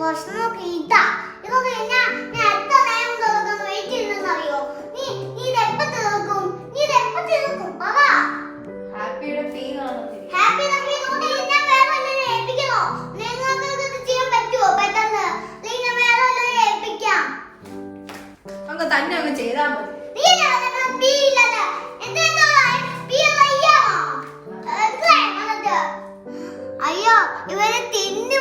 പ്രശ്നമൊക്കെ ഇതാ. ഇതൊക്കെ ഞാൻ ഞാൻ എത്ര നേരം അങ്ങ് തന്നെ അങ്ങ് ചെയ്താൽ മതി. അയ്യോ. ഇവരെ തിന്നു